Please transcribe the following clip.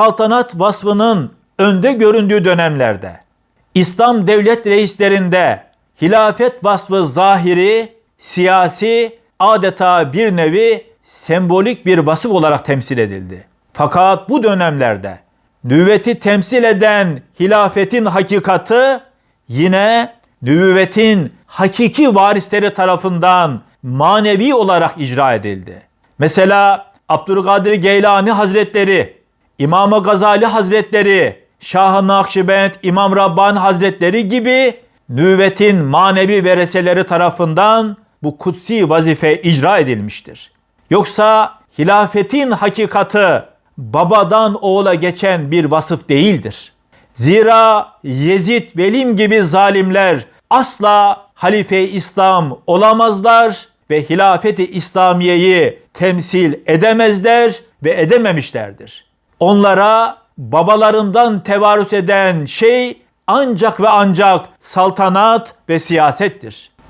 saltanat vasfının önde göründüğü dönemlerde İslam devlet reislerinde hilafet vasfı zahiri, siyasi, adeta bir nevi sembolik bir vasıf olarak temsil edildi. Fakat bu dönemlerde nüvveti temsil eden hilafetin hakikati yine nübüvvetin hakiki varisleri tarafından manevi olarak icra edildi. Mesela Abdülkadir Geylani Hazretleri, İmam-ı Gazali Hazretleri, Şah-ı Nakşibend, İmam Rabbani Hazretleri gibi nüvvetin manevi vereseleri tarafından bu kutsi vazife icra edilmiştir. Yoksa hilafetin hakikati babadan oğula geçen bir vasıf değildir. Zira Yezid Velim gibi zalimler asla halife İslam olamazlar ve hilafeti İslamiyeyi temsil edemezler ve edememişlerdir. Onlara babalarından tevarüs eden şey ancak ve ancak saltanat ve siyasettir.